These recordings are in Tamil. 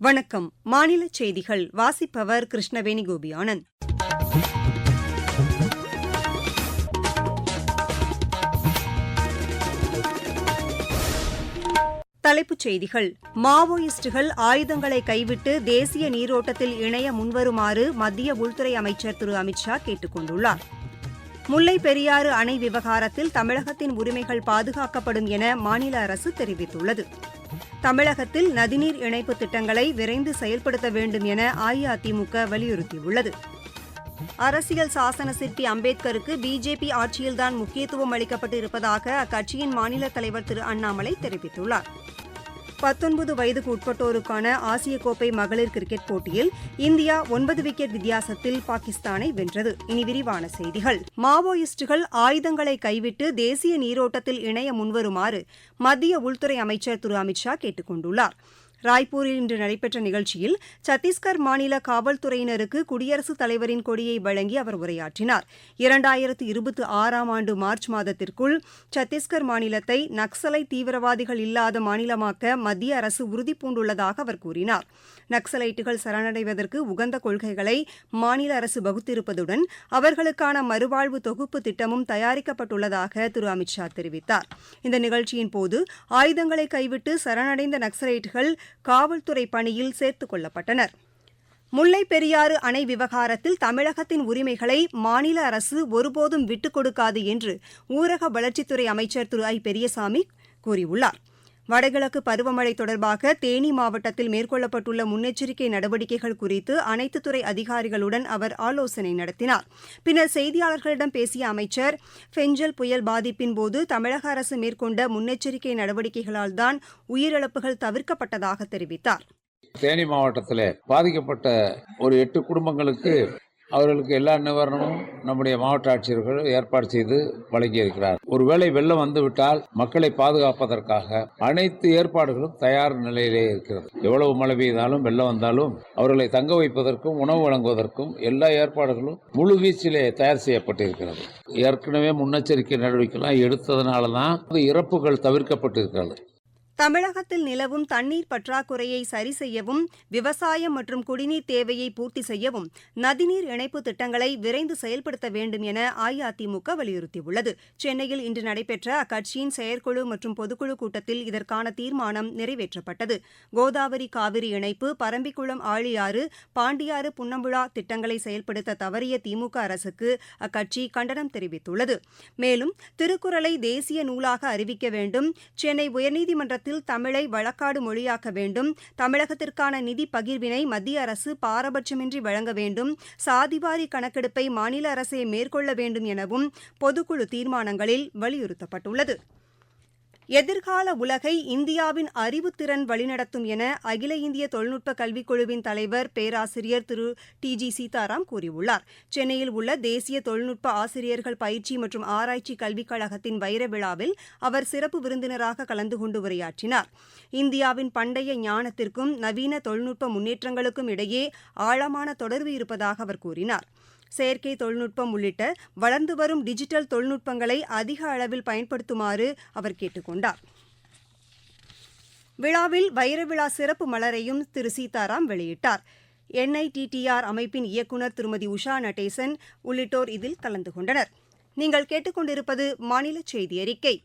வணக்கம். மாநில செய்திகள். வாசிப்பவர் கிருஷ்ணவேணி கோபியானந்த் தலைப்புச் செய்திகள். மாவோயிஸ்டுகள் ஆயுதங்களை கைவிட்டு தேசிய நீரோட்டத்தில் இணைய முன்வருமாறு மத்திய உள்துறை அமைச்சர் திரு. அமித்ஷா கேட்டுக் கொண்டுள்ளார். முல்லை பெரியாறு அணை விவகாரத்தில் தமிழகத்தின் உரிமைகள் பாதுகாக்கப்படும் என மாநில அரசு தெரிவித்துள்ளது. தமிழகத்தில் நதிநீர் இணைப்பு திட்டங்களை விரைந்து செயல்படுத்த வேண்டும் என அஇஅதிமுக வலியுறுத்தியுள்ளது. அரசியல் சாசன சிற்பி அம்பேத்கருக்கு பிஜேபி ஆட்சியில்தான் முக்கியத்துவம் அளிக்கப்பட்டு இருப்பதாக அக்கட்சியின் மாநில தலைவர் திரு அண்ணாமலை தெரிவித்துள்ளார். பத்தொன்பது வயதுக்கு உட்பட்டோருக்கான ஆசிய கோப்பை மகளிர் கிரிக்கெட் போட்டியில் இந்தியா ஒன்பது விக்கெட் வித்தியாசத்தில் பாகிஸ்தானை வென்றது. இனி விரிவான செய்திகள். மாவோயிஸ்டுகள் ஆயுதங்களை கைவிட்டு தேசிய நீரோட்டத்தில் இணைய முன்வருமாறு மத்திய உள்துறை அமைச்சர் திரு அமித் ஷா கேட்டுக் கொண்டுள்ளாா் ராய்ப்பூரில் இன்று நடைபெற்ற நிகழ்ச்சியில் சத்தீஸ்கர் மாநில காவல்துறையினருக்கு குடியரசுத் தலைவரின் கொடியை வழங்கி அவர் உரையாற்றினார். இரண்டாயிரத்து இருபத்தி ஆறாம் ஆண்டு மார்ச் மாதத்திற்குள் சத்தீஸ்கர் மாநிலத்தை நக்சலை தீவிரவாதிகள் இல்லாத மாநிலமாக்க மத்திய அரசு உறுதிபூண்டுள்ளதாக அவர் கூறினார். நக்சலைட்டுகள் சரணடைவதற்கு உகந்த கொள்கைகளை மாநில அரசு வகுத்திருப்பதுடன் அவர்களுக்கான மறுவாழ்வு தொகுப்பு திட்டமும் தயாரிக்கப்பட்டுள்ளதாக திரு. அமித் ஷா தெரிவித்தார். இந்த நிகழ்ச்சியின் போது ஆயுதங்களை கைவிட்டு சரணடைந்த நக்சலைட்டுகள் காவல்துறை பணியில் சேர்த்துக் கொள்ளப்பட்டனர். முல்லை பெரியாறு அணை விவகாரத்தில் தமிழகத்தின் உரிமைகளை மாநில அரசு ஒருபோதும் விட்டுக் கொடுக்காது என்று ஊரக வளர்ச்சித்துறை அமைச்சர் திரு. ஐ. பெரியசாமி கூறியுள்ளார். வடகிழக்கு பருவமழை தொடர்பாக தேனி மாவட்டத்தில் மேற்கொள்ளப்பட்டுள்ள முன்னெச்சரிக்கை நடவடிக்கைகள் குறித்து அனைத்து துறை அதிகாரிகளுடன் அவர் ஆலோசனை நடத்தினார். பின்னர் செய்தியாளர்களிடம் பேசிய அமைச்சர் ஃபெஞ்சல் புயல் பாதிப்பின் போது தமிழக அரசு மேற்கொண்ட முன்னெச்சரிக்கை நடவடிக்கைகளால்தான் உயிரிழப்புகள் தவிர்க்கப்பட்டதாக தெரிவித்தார். தேனி மாவட்டத்தில் பாதிக்கப்பட்ட ஒரு எட்டு குடும்பங்களுக்கு அவர்களுக்கு எல்லா நிவாரணமும் நம்முடைய மாவட்ட ஆட்சியர்கள் ஏற்பாடு செய்து வழங்கியிருக்கிறார் ஒருவேளை வெள்ளம் வந்துவிட்டால் மக்களை பாதுகாப்பதற்காக அனைத்து ஏற்பாடுகளும் தயார் நிலையிலே இருக்கிறது. எவ்வளவு மழை பெய்தாலும் வெள்ளம் வந்தாலும் அவர்களை தங்க வைப்பதற்கும் உணவு வழங்குவதற்கும் எல்லா ஏற்பாடுகளும் முழு வீச்சிலே தயார் செய்யப்பட்டிருக்கிறது. ஏற்கனவே முன்னெச்சரிக்கை நடவடிக்கைலாம் எடுத்ததுனால தான் இறப்புகள் தவிர்க்கப்பட்டிருக்கிறது. தமிழகத்தில் நிலவும் தண்ணீர் பற்றாக்குறையை சரி செய்யவும் விவசாயம் மற்றும் குடிநீர் தேவையை பூர்த்தி செய்யவும் நதிநீர் இணைப்பு திட்டங்களை விரைந்து செயல்படுத்த வேண்டும் என அஇஅதிமுக வலியுறுத்தியுள்ளது. சென்னையில் இன்று நடைபெற்ற அக்கட்சியின் செயற்குழு மற்றும் பொதுக்குழு கூட்டத்தில் இதற்கான தீர்மானம் நிறைவேற்றப்பட்டது. கோதாவரி காவிரி இணைப்பு பரம்பிக்குளம் ஆழியாறு பாண்டியாறு புன்னம்புழா திட்டங்களை செயல்படுத்த தவறிய திமுக அரசுக்கு அக்கட்சி கண்டனம் தெரிவித்துள்ளது. மேலும் திருக்குறளை தேசிய நூலாக அறிவிக்க வேண்டும். சென்னை உயர்நீதிமன்றத்தில் மாநிலத்தில் தமிழை வழக்காடு மொழியாக்க வேண்டும். தமிழகத்திற்கான நிதி பகிர்வினை மத்திய அரசு பாரபட்சமின்றி வழங்க வேண்டும். சாதிவாரி கணக்கெடுப்பை மாநில அரசே மேற்கொள்ள வேண்டும் எனவும் பொதுக்குழு தீர்மானங்களில் வலியுறுத்தப்பட்டுள்ளது. எதிர்கால உலகை இந்தியாவின் அறிவுத்திறன் வழிநடத்தும் என அகில இந்திய தொழில்நுட்ப கல்விக் குழுவின் தலைவர் பேராசிரியர் திரு டி ஜி சீதாராம் கூறியுள்ளார். சென்னையில் உள்ள தேசிய தொழில்நுட்ப ஆசிரியர்கள் பயிற்சி மற்றும் ஆராய்ச்சி கல்விக் கழகத்தின் வைர விழாவில் அவர் சிறப்பு விருந்தினராக கலந்து கொண்டு உரையாற்றினார். இந்தியாவின் பண்டைய ஞானத்திற்கும் நவீன தொழில்நுட்ப முன்னேற்றங்களுக்கும் இடையே ஆழமான தொடர்பு இருப்பதாக அவர் கூறினார். செயற்கை தொழில்நுட்பம் உள்ளிட்ட வளர்ந்து வரும் டிஜிட்டல் தொழில்நுட்பங்களை அதிக அளவில் பயன்படுத்துமாறு அவர் கேட்டுக் கொண்டார் விழாவில் வைரவிழா சிறப்பு மலரையும் திரு சீதாராம் வெளியிட்டார். என்ஐடிடிஆர் அமைப்பின் இயக்குநர் திருமதி உஷா நடேசன் உள்ளிட்டோர் இதில் கலந்து கொண்டனர். நீங்கள் கேட்டுக்கொண்டிருப்பது மாநில செய்தி அறிக்கை.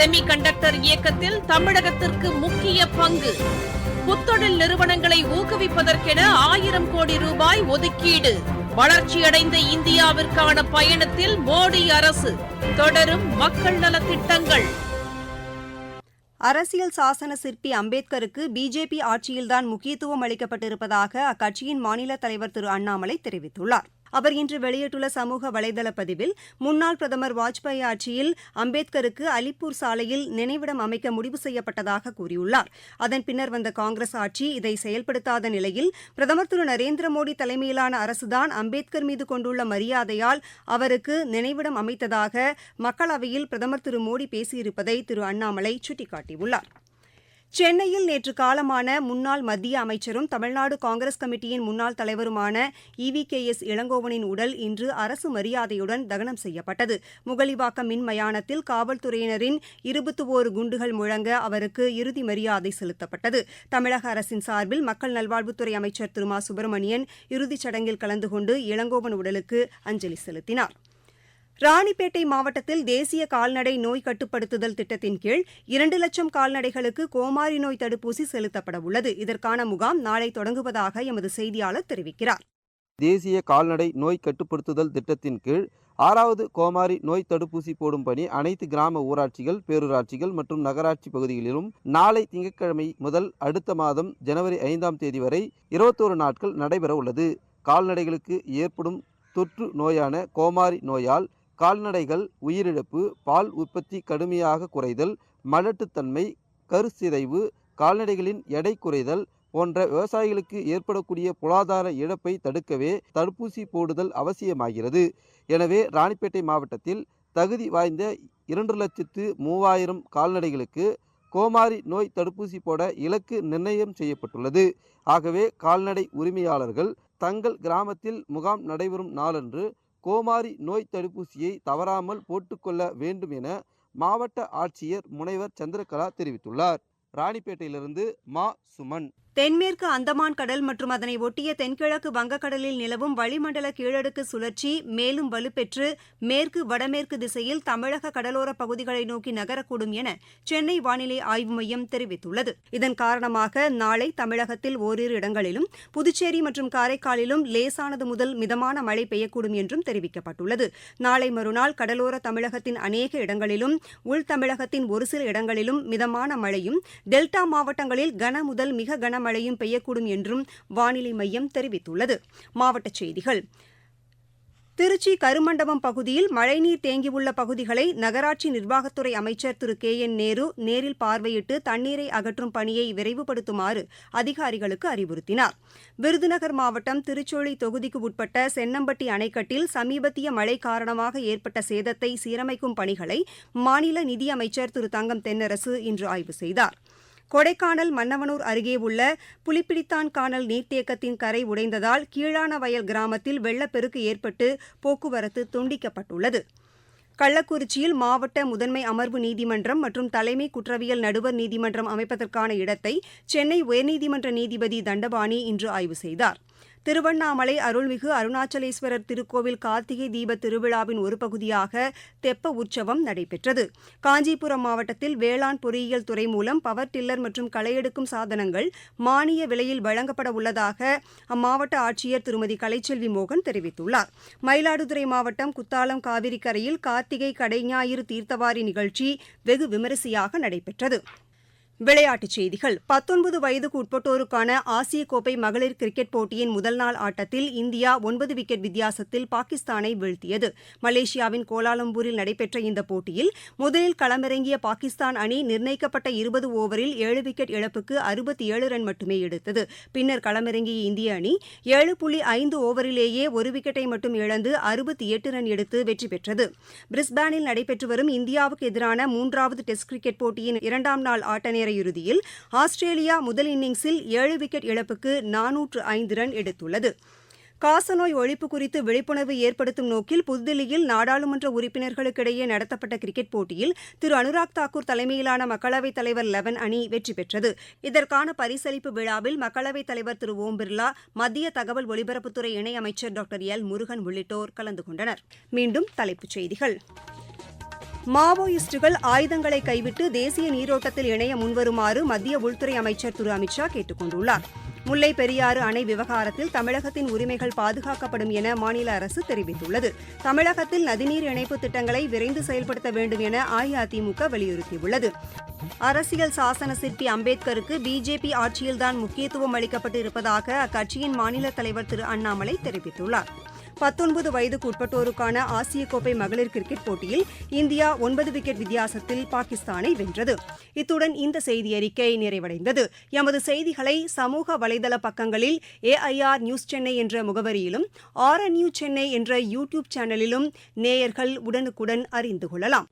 செமி கண்டக்டர் இயக்கத்தில் தமிழகத்திற்கு முக்கிய பங்கு. புத்தொழில் நிறுவனங்களை ஊக்குவிப்பதற்கென ஆயிரம் கோடி ரூபாய் ஒதுக்கீடு. வளர்ச்சியடைந்த இந்தியாவிற்கான பயணத்தில் மோடி அரசு தொடரும் மக்கள் நலத்திட்டங்கள். அரசியல் சாசன சிற்பி அம்பேத்கருக்கு பிஜேபி ஆட்சியில்தான் முக்கியத்துவம் அளிக்கப்பட்டிருப்பதாக அக்கட்சியின் மாநில தலைவர் திரு அண்ணாமலை தெரிவித்துள்ளார். அவர் இன்று வெளியிட்டுள்ள சமூக வலைதள பதிவில் முன்னாள் பிரதமர் வாஜ்பாய் ஆட்சியில் அம்பேத்கருக்கு அலிப்பூர் சாலையில் நினைவிடம் அமைக்க முடிவு செய்யப்பட்டதாக கூறியுள்ளார். அதன் பின்னர் வந்த காங்கிரஸ் ஆட்சி இதை செயல்படுத்தாத நிலையில் பிரதமர் திரு நரேந்திர மோடி தலைமையிலான அரசுதான் அம்பேத்கர் மீது கொண்டுள்ள மரியாதையால் அவருக்கு நினைவிடம் அமைத்ததாக மக்களவையில் பிரதமர் திரு மோடி பேசியிருப்பதை திரு அண்ணாமலை சுட்டிக்காட்டியுள்ளார். சென்னையில் நேற்று காலமான முன்னாள் மத்திய அமைச்சரும் தமிழ்நாடு காங்கிரஸ் கமிட்டியின் முன்னாள் தலைவருமான இவி கே எஸ் இளங்கோவனின் உடல் இன்று அரசு மரியாதையுடன் தகனம் செய்யப்பட்டது. முகலிவாக்கம் மின் மயானத்தில் காவல்துறையினரின் இருபத்தி ஓரு குண்டுகள் முழங்க அவருக்கு இறுதி மரியாதை செலுத்தப்பட்டது. தமிழக அரசின் சார்பில் மக்கள் நல்வாழ்வுத்துறை அமைச்சர் திரு மா சுப்பிரமணியன் இறுதிச் சடங்கில் கலந்து கொண்டு இளங்கோவன் உடலுக்கு அஞ்சலி செலுத்தினார். ராணிப்பேட்டை மாவட்டத்தில் தேசிய கால்நடை நோய் கட்டுப்படுத்துதல் திட்டத்தின் கீழ் இரண்டு லட்சம் கால்நடைகளுக்கு கோமாரி நோய் தடுப்பூசி செலுத்தப்பட உள்ளது. இதற்கான முகாம் நாளை தொடங்குவதாக எமது செய்தியாளர் தெரிவிக்கிறார். தேசிய கால்நடை நோய் கட்டுப்படுத்துதல் திட்டத்தின் கீழ் ஆறாவது கோமாரி நோய் தடுப்பூசி போடும் பணி அனைத்து கிராம ஊராட்சிகள் பேரூராட்சிகள் மற்றும் நகராட்சி பகுதிகளிலும் நாளை திங்கட்கிழமை முதல் அடுத்த மாதம் ஜனவரி ஐந்தாம் தேதி வரை இருபத்தோரு நாட்கள் நடைபெற உள்ளது. கால்நடைகளுக்கு ஏற்படும் தொற்று நோயான கோமாரி நோயால் கால்நடைகள் உயிரிழப்பு பால் உற்பத்தி கடுமையாக குறைதல் மலட்டுத்தன்மை கருச்சிதைவு கால்நடைகளின் எடை குறைதல் போன்ற விவசாயிகளுக்கு ஏற்படக்கூடிய பொருளாதார இழப்பை தடுக்கவே தடுப்பூசி போடுதல் அவசியமாகிறது. எனவே ராணிப்பேட்டை மாவட்டத்தில் தகுதி வாய்ந்த இரண்டு லட்சத்து மூவாயிரம் கால்நடைகளுக்கு கோமாரி நோய் தடுப்பூசி போட இலக்கு நிர்ணயம் செய்யப்பட்டுள்ளது. ஆகவே கால்நடை உரிமையாளர்கள் தங்கள் கிராமத்தில் முகாம் நடைபெறும் நாளன்று கோமாரி நோய் தடுப்பூசியை தவறாமல் போட்டுக்கொள்ள வேண்டும் என மாவட்ட ஆட்சியர் முனைவர் சந்திரகலா தெரிவித்துள்ளார். ராணிப்பேட்டையிலிருந்து மா. சுமன். தென்மேற்கு அந்தமான் கடல் மற்றும் அதனை ஒட்டிய தென்கிழக்கு வங்கக்கடலில் நிலவும் வளிமண்டல கீழடுக்கு சுழற்சி மேலும் வலுப்பெற்று மேற்கு வடமேற்கு திசையில் தமிழக கடலோரப் பகுதிகளை நோக்கி நகரக்கூடும் என சென்னை வானிலை ஆய்வு மையம் தெரிவித்துள்ளது. இதன் காரணமாக நாளை தமிழகத்தில் ஓரிரு இடங்களிலும் புதுச்சேரி மற்றும் காரைக்காலிலும் லேசானது முதல் மிதமான மழை பெய்யக்கூடும் என்றும் தெரிவிக்கப்பட்டுள்ளது. நாளை மறுநாள் கடலோர தமிழகத்தின் அநேக இடங்களிலும் உள் தமிழகத்தின் ஒரு சில இடங்களிலும் மிதமான மழையும் டெல்டா மாவட்டங்களில் கன முதல் மிக கனமழையும் பெய்யக்கூடும் என்றும் வானிலை மையம் தெரிவித்துள்ளது. மாவட்டச் செய்திகள். திருச்சி கருமண்டபம் பகுதியில் மழைநீர் தேங்கியுள்ள பகுதிகளை நகராட்சி நிர்வாகத்துறை அமைச்சர் திரு. கே. என். நேரு நேரில் பார்வையிட்டு தண்ணீரை அகற்றும் பணியை விரைவுபடுத்துமாறு அதிகாரிகளுக்கு அறிவுறுத்தினார். விருதுநகர் மாவட்டம் திருச்சோழி தொகுதிக்கு உட்பட்ட சென்னம்பட்டி அணைக்கட்டில் சமீபத்திய மழை காரணமாக ஏற்பட்ட சேதத்தை சீரமைக்கும் பணிகளை மாநில நிதியமைச்சர் திரு. தங்கம் தென்னரசு இன்று ஆய்வு செய்தார். கொடைக்கானல் மன்னவனூர் அருகே உள்ள புலிப்பிடித்தான் கானல் நீர்த்தேக்கத்தின் கரை உடைந்ததால் கீழான வயல் கிராமத்தில் வெள்ளப்பெருக்கு ஏற்பட்டு போக்குவரத்து துண்டிக்கப்பட்டுள்ளது. கள்ளக்குறிச்சியில் மாவட்ட முதன்மை அமர்வு நீதிமன்றம் மற்றும் தலைமை குற்றவியல் நடுவர் நீதிமன்றம் அமைப்பதற்கான இடத்தை சென்னை உயர்நீதிமன்ற நீதிபதி தண்டபாணி இன்று ஆய்வு செய்தார். திருவண்ணாமலை அருள்மிகு அருணாச்சலேஸ்வரர் திருக்கோவில் கார்த்திகை தீப திருவிழாவின் ஒரு பகுதியாக தெப்ப உற்சவம் நடைபெற்றது. காஞ்சிபுரம் மாவட்டத்தில் வேளாண் பொறியியல் துறை மூலம் பவர் டில்லர் மற்றும் களையெடுக்கும் சாதனங்கள் மானிய விலையில் வழங்கப்பட உள்ளதாக அம்மாவட்ட ஆட்சியர் திருமதி கலைச்செல்வி மோகன் தெரிவித்துள்ளார். மயிலாடுதுறை மாவட்டம் குத்தாலம் காவிரி கரையில் கார்த்திகை கடைஞாயிறு தீர்த்தவாரி நிகழ்ச்சி வெகு விமரிசையாக நடைபெற்றது. விளையாட்டுச் செய்திகள். பத்தொன்பது வயதுக்கு உட்பட்டோருக்கான ஆசிய கோப்பை மகளிர் கிரிக்கெட் போட்டியின் முதல் நாள் ஆட்டத்தில் இந்தியா ஒன்பது விக்கெட் வித்தியாசத்தில் பாகிஸ்தானை வீழ்த்தியது. மலேசியாவின் கோலாலம்பூரில் நடைபெற்ற இந்த போட்டியில் முதலில் களமிறங்கிய பாகிஸ்தான் அணி நிர்ணயிக்கப்பட்ட இருபது ஓவரில் ஏழு விக்கெட் இழப்புக்கு அறுபத்தி ஏழு ரன் மட்டுமே எடுத்தது. பின்னர் களமிறங்கிய இந்திய அணி ஏழு புள்ளி ஐந்து ஓவரிலேயே ஒரு விக்கெட்டை மட்டும் இழந்து அறுபத்தி எட்டு ரன் எடுத்து வெற்றி பெற்றது. பிரிஸ்பேனில் நடைபெற்று வரும் இந்தியாவுக்கு எதிரான மூன்றாவது டெஸ்ட் கிரிக்கெட் போட்டியின் இரண்டாம் நாள் ஆட்ட அரையிறுதியில் ஆஸ்திரேலியா முதல் இன்னிங்ஸில் ஏழு விக்கெட் இழப்புக்கு நானூற்று ஐந்து ரன் எடுத்துள்ளது. காசநோய் ஒழிப்பு குறித்து விழிப்புணர்வு ஏற்படுத்தும் நோக்கில் புதுதில்லியில் நாடாளுமன்ற உறுப்பினர்களுக்கிடையே நடத்தப்பட்ட கிரிக்கெட் போட்டியில் திரு அனுராக் தாக்கூர் தலைமையிலான மக்களவைத் தலைவர் லெவன் அணி வெற்றி பெற்றது. இதற்கான பரிசளிப்பு விழாவில் மக்களவைத் தலைவர் திரு ஓம் பிர்லா மத்திய தகவல் ஒலிபரப்புத்துறை இணையமைச்சர் டாக்டர் எல் முருகன் உள்ளிட்டோர் கலந்து கொண்டனர். மீண்டும் தலைப்புச் செய்திகள். மாவோயிஸ்டுகள் ஆயுதங்களை கைவிட்டு தேசிய நீரோட்டத்தில் இணைய முன்வருமாறு மத்திய உள்துறை அமைச்சர் திரு. அமித்ஷா கேட்டுக் கொண்டுள்ளார் முல்லை பெரியாறு அணை விவகாரத்தில் தமிழகத்தின் உரிமைகள் பாதுகாக்கப்படும் என மாநில அரசு தெரிவித்துள்ளது. தமிழகத்தில் நதிநீர் இணைப்பு திட்டங்களை விரைந்து செயல்படுத்த வேண்டும் என அஇஅதிமுக வலியுறுத்தியுள்ளது. அரசியல் சாசன சிற்பி அம்பேத்கருக்கு பிஜேபி ஆட்சியில்தான் முக்கியத்துவம் அளிக்கப்பட்டு இருப்பதாக அக்கட்சியின் மாநில தலைவர் திரு. அண்ணாமலை தெரிவித்துள்ளார். பத்தொன்பது வயதுக்கு உட்பட்டோருக்கான ஆசிய கோப்பை மகளிர் கிரிக்கெட் போட்டியில் இந்தியா ஒன்பது விக்கெட் வித்தியாசத்தில் பாகிஸ்தானை வென்றது. இத்துடன் இந்த செய்தி அறிக்கை நிறைவடைந்தது. எமது செய்திகளை சமூக வலைதள பக்கங்களில் ஏஐஆர் நியூஸ் சென்னை என்ற முகவரியிலும் ஆர்என்யூ சென்னை என்ற யூ டியூப் சேனலிலும் நேயர்கள் உடனுக்குடன் அறிந்து கொள்ளலாம்.